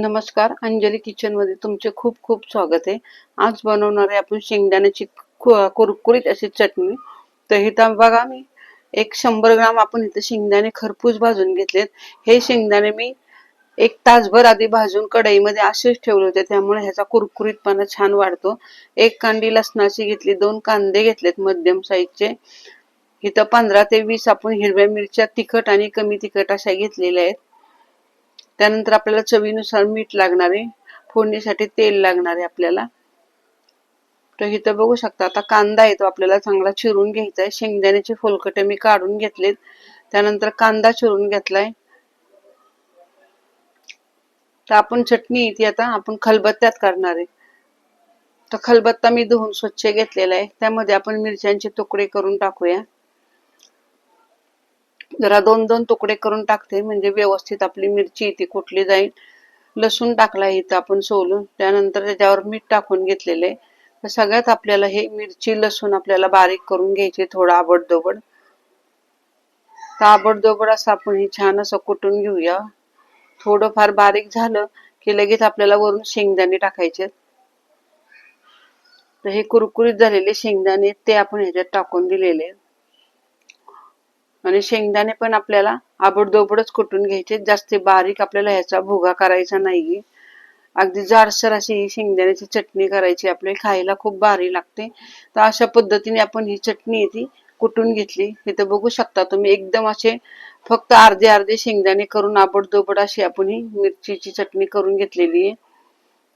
नमस्कार अंजली किचनमध्ये तुमचे खूप खूप स्वागत आहे. आज बनवणार आहे आपण शेंगदाण्याची कुरकुरीत अशी चटणी. तर इथं बघा मी एक शंभर ग्राम आपण इथं शेंगदाणे खरपूस भाजून घेतलेत. हे शेंगदाणे मी एक तासभर आधी भाजून कढईमध्ये असेच ठेवले होते त्यामुळे ह्याचा कुरकुरीतपणा छान वाढतो. एक कांडी लसणाची घेतली दोन कांदे घेतलेत मध्यम साईजचे इथं पंधरा ते वीस आपण हिरव्या मिरच्या तिखट आणि कमी तिखट अशा घेतलेल्या आहेत. त्यानंतर आपल्याला चवीनुसार मीठ लागणार आहे. फोडणीसाठी तेल लागणार आहे आपल्याला. तर इथं बघू शकता आता कांदा आहे तो आपल्याला चांगला चिरून घ्यायचा आहे. शेंगदाण्याचे फुलकटे मी काढून घेतलेत. त्यानंतर कांदा चिरून घेतलाय. तर आपण चटणी ती आता आपण खलबत्त्यात करणार आहे. तर खलबत्ता मी धुवून स्वच्छ घेतलेला आहे. त्यामध्ये आपण मिरच्यांचे तुकडे करून टाकूया. जरा दोन दोन तुकडे करून टाकते. म्हणजे व्यवस्थित आपली मिरची ती कुठली जाईल. लसूण टाकला इथं आपण सोलून. त्यानंतर त्याच्यावर मीठ टाकून घेतलेले. तर सगळ्यात आपल्याला हे मिरची लसूण आपल्याला बारीक करून घ्यायचे थोडं आबडदोबड तर आबडदोबड असं आपण हे छान असं कुटून घेऊया. थोडंफार बारीक झालं की लगेच आपल्याला वरून शेंगदाणे टाकायचे. तर हे कुरकुरीत झालेले शेंगदाणे ते आपण ह्याच्यात टाकून दिलेले. आहेत. आणि शेंगदाणे पण आपल्याला आबडदोबडच कुटून घ्यायचे. जास्त बारीक आपल्याला ह्याचा भुगा करायचा नाहीये. अगदी जाडसर अशी ही शेंगदाण्याची चटणी करायची आपल्याला. खायला खूप भारी लागते. तर अशा पद्धतीने आपण ही चटणी ती कुटून घेतली इथं बघू शकता तुम्ही. एकदम असे फक्त अर्धे अर्धे शेंगदाणे करून आबडदोबड अशी आपण ही मिरचीची चटणी करून घेतलेली आहे.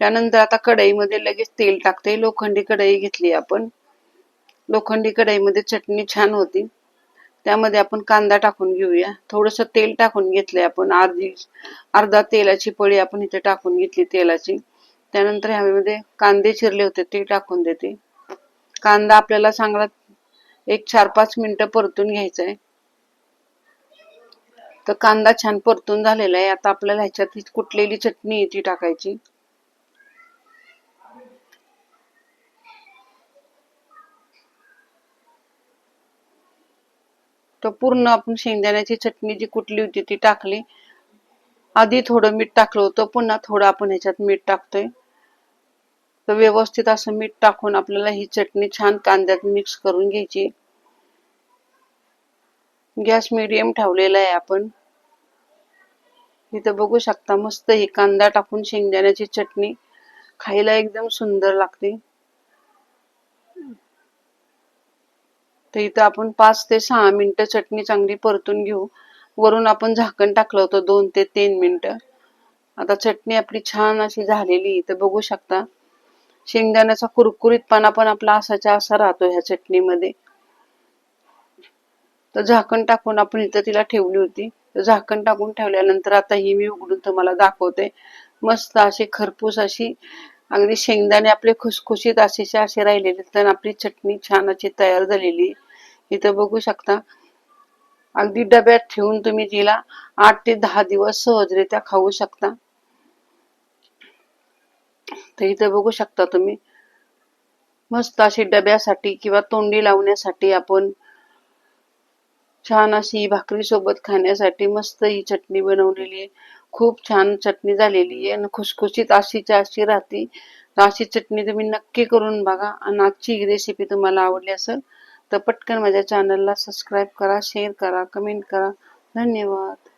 त्यानंतर आता कढईमध्ये लगेच तेल टाकते. लोखंडी कढई घेतली आपण. लोखंडी कढईमध्ये चटणी छान होती. त्यामध्ये आपण कांदा टाकून घेऊया. थोडस तेल टाकून घेतलंय आपण. अर्धी अर्धा तेलाची पळी आपण इथे टाकून घेतली तेलाची. त्यानंतर ह्यामध्ये कांदे चिरले होते ते टाकून देते. कांदा आपल्याला चांगला एक चार पाच मिनिटं परतून घ्यायचा आहे तर कांदा छान परतून झालेला आहे. आता आपल्याला ह्याच्यात ही चटणी आहे ती टाकायची. तर पूर्ण आपण शेंगदाण्याची चटणी जी कुठली होती ती टाकली. आधी थोडं मीठ टाकलं होतं पुन्हा थोडं आपण ह्याच्यात मीठ टाकतोय. तर व्यवस्थित असं मीठ टाकून आपल्याला ही चटणी छान कांद्यात मिक्स करून घ्यायची. गॅस मिडियम ठेवलेला आहे आपण. इथं बघू शकता मस्त ही कांदा टाकून शेंगदाण्याची चटणी खायला एकदम सुंदर लागते. तर इथं आपण पाच ते सहा मिनटं चटणी चांगली परतून घेऊ. वरून आपण झाकण टाकलं होतं दोन ते तीन मिनटं. आता चटणी आपली छान अशी झालेली इथं बघू शकता. शेंगदाण्याचा कुरकुरीतपणा पण आपला असाच्या असा राहतो ह्या चटणीमध्ये. तर झाकण टाकून आपण इथं तिला ठेवली होती. तर झाकण टाकून ठेवल्यानंतर आता ही मी उघडून तुम्हाला दाखवते. मस्त अशी खरपूस अशी अगदी शेंगदाणे आपले खुसखुशीत असेचे असे राहिलेले तर आपली चटणी छान अशी तयार झालेली इथं बघू शकता. अगदी डब्यात ठेवून तुम्ही तिला आठ ते दहा दिवस सहजरित्या खाऊ शकता. तर इथं बघू शकता तुम्ही. मस्त अशी डब्यासाठी किंवा तोंडी लावण्यासाठी आपण छान अशी भाकरी सोबत खाण्यासाठी मस्त ही चटणी बनवलेली आहे. खूप छान चटणी झालेली आहे आणि खुसखुशीत अशीच्या अशी राहते. तर अशी चटणी तुम्ही नक्की करून बघा आणि आजची ही रेसिपी तुम्हाला आवडली असेल तर पटकन माझ्या चॅनलला सबस्क्राईब करा शेअर करा कमेंट करा. धन्यवाद.